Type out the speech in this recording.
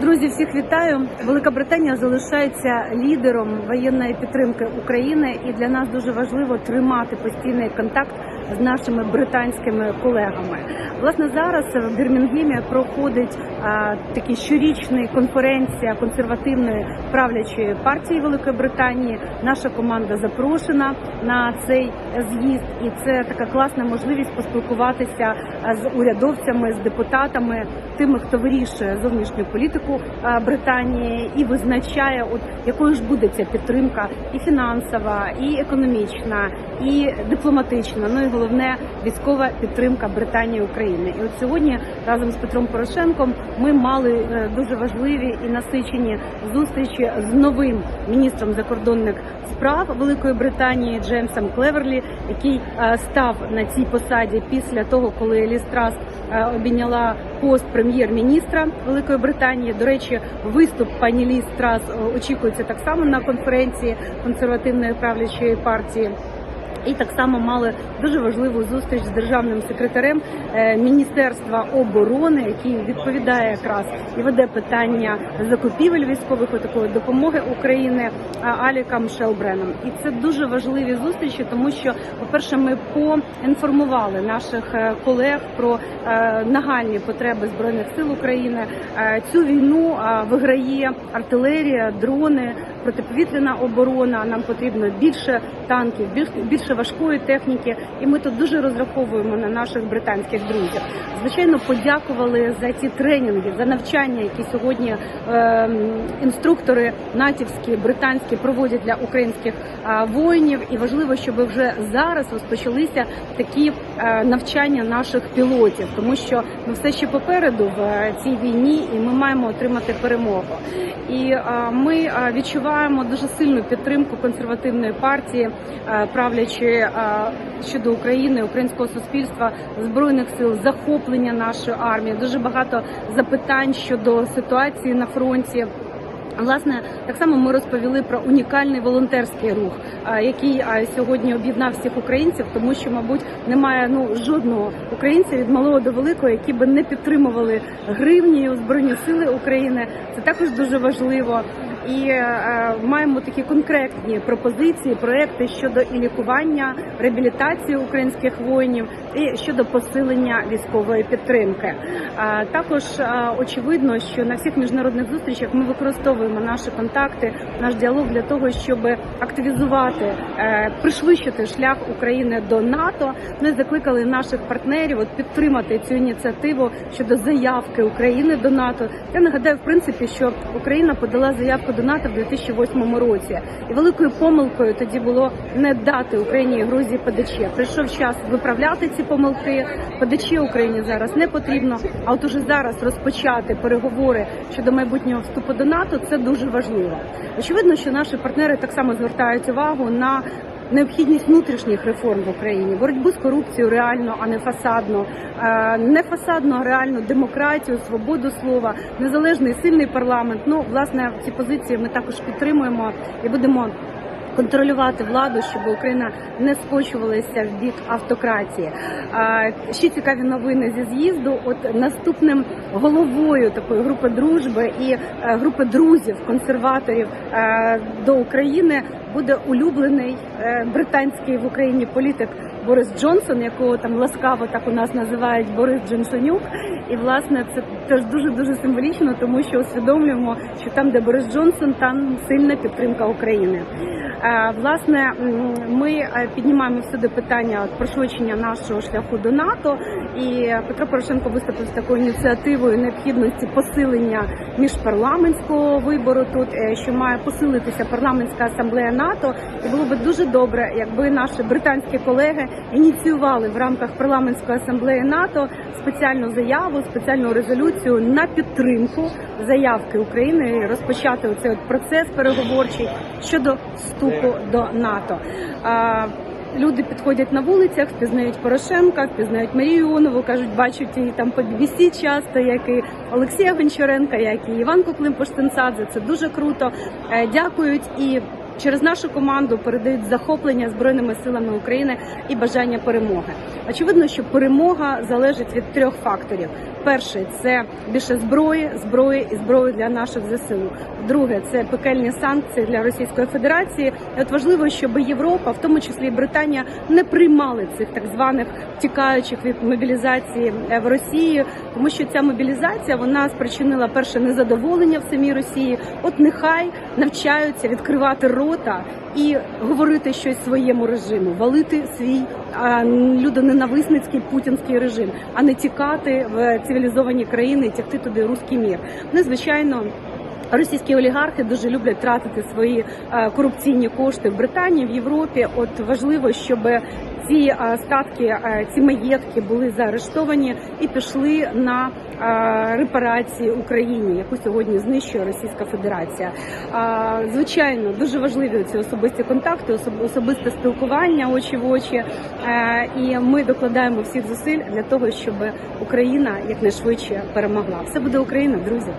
Друзі, всіх вітаю. Велика Британія залишається лідером воєнної підтримки України, і для нас дуже важливо тримати постійний контакт з нашими британськими колегами. Власне, зараз в Бірмінгемі проходить а, такий щорічний конференція консервативної правлячої партії Великої Британії. Наша команда запрошена на цей з'їзд, і це така класна можливість поспілкуватися з урядовцями, з депутатами, тими, хто вирішує зовнішню політику а, Британії і визначає, от якою ж буде ця підтримка, і фінансова, і економічна, і дипломатична. Ну і головне військова підтримка Британії України. І от сьогодні разом з Петром Порошенком ми мали е, дуже важливі і насичені зустрічі з новим міністром закордонних справ Великої Британії Джеймсом Клеверлі, який е, став на цій посаді після того, коли Ліз Трас е, обійняла пост прем'єр-міністра Великої Британії. До речі, виступ пані Ліз Трас очікується так само на конференції консервативної правлячої партії. І так само мали дуже важливу зустріч з державним секретарем е, Міністерства оборони, який відповідає якраз і веде питання закупівель військових такої допомоги України Алікам Шелбреном. І це дуже важливі зустрічі, тому що, по-перше, ми поінформували наших е, колег про е, нагальні потреби збройних сил України. Е, Цю війну е, виграє артилерія, дрони, протиповітряна оборона. Нам потрібно більше танків, більш- більше важкої техніки, і ми тут дуже розраховуємо на наших британських друзів. Звичайно, подякували за ті тренінги, за навчання, які сьогодні е, інструктори натівські британські проводять для українських воїнів. І важливо, щоб вже зараз розпочалися такі е, навчання наших пілотів, тому що ми все ще попереду в е, цій війні, і ми маємо отримати перемогу. І е, ми е, відчуваємо дуже сильну підтримку консервативної партії е, правлячої е, щодо України, українського суспільства, збройних сил, захоплення нашої армії. Дуже багато запитань щодо ситуації на фронті. Власне, так само ми розповіли про унікальний волонтерський рух, який сьогодні об'єднав всіх українців, тому що, мабуть, немає ну жодного українця від малого до великого, які би не підтримували гривнію збройні сили України. Це також дуже важливо. І е, маємо такі конкретні пропозиції, проекти щодо і лікування, реабілітації українських воїнів і щодо посилення військової підтримки. Е, також е, очевидно, що на всіх міжнародних зустрічах ми використовуємо наші контакти, наш діалог для того, щоб активізувати, е, пришвидшити шлях України до НАТО. Ми закликали наших партнерів от підтримати цю ініціативу щодо заявки України до НАТО. Я нагадаю, в принципі, що Україна подала заявку до НАТО в 2008 році, і великою помилкою тоді було не дати Україні і Грузії ПДЧ. Прийшов час виправляти ці помилки. ПДЧ Україні зараз не потрібно. А от уже зараз розпочати переговори щодо майбутнього вступу до НАТО це дуже важливо. Очевидно, що наші партнери так само звертають увагу на необхідність внутрішніх реформ в Україні, боротьбу з корупцією реально, а не фасадно, Е, не фасадно, а реальну демократію, свободу слова, незалежний сильний парламент. Ну, власне, ці позиції ми також підтримуємо і будемо. Контролювати владу, щоб Україна не скочувалася в бік автократії. Ще цікаві новини зі з'їзду. От наступним головою такої групи дружби і е, групи друзів, консерваторів е, до України буде улюблений е, британський в Україні політик Борис Джонсон, якого там ласкаво так у нас називають Борис Джонсонюк. І власне це теж дуже дуже символічно, тому що усвідомлюємо, що там, де Борис Джонсон, там сильна підтримка України. Власне, ми е, піднімаємо всюди питання пришвидшення нашого шляху до НАТО. І Петро Порошенко виступив з такою ініціативою необхідності посилення міжпарламентського вибору тут, е, що має посилитися парламентська асамблея НАТО. І було би дуже добре, якби наші британські колеги ініціювали в рамках парламентської асамблеї НАТО спеціальну заяву, спеціальну резолюцію на підтримку заявки України розпочати оцей от процес переговорчий щодо вступу до НАТО. Люди підходять на вулицях, впізнають Порошенка, впізнають Марію Іонову, кажуть, бачать її там по BBC часто, як і Олексія Гончаренка, як і Іванку Климпуш-Цинцадзе. Це дуже круто. Е, Дякують і через нашу команду передають захоплення збройними силами України і бажання перемоги. Очевидно, що перемога залежить від трьох факторів: перший це більше зброї, зброї і зброї для наших ЗСУ. Друге це пекельні санкції для Російської Федерації. І от важливо, щоб Європа, в тому числі і Британія, не приймали цих так званих тікаючих від мобілізації е, в Росії, тому що ця мобілізація вона спричинила перше незадоволення в самій Росії. От нехай навчаються відкривати рота і говорити щось своєму режиму, валити свій людоненависницький путінський режим, а не тікати в цивілізовані країни і тягти туди руський мір. Незвичайно. Російські олігархи дуже люблять тратити свої корупційні кошти в Британії в Європі. От важливо, щоб ці е, статки, е, ці маєтки були заарештовані і пішли на е, репарації Україні, яку сьогодні знищує Російська Федерація. Звичайно, дуже важливі ці особисті контакти, особисте спілкування очі в очі. І ми докладаємо всіх зусиль для того, щоб Україна якнайшвидше перемогла. Все буде Україна, друзі.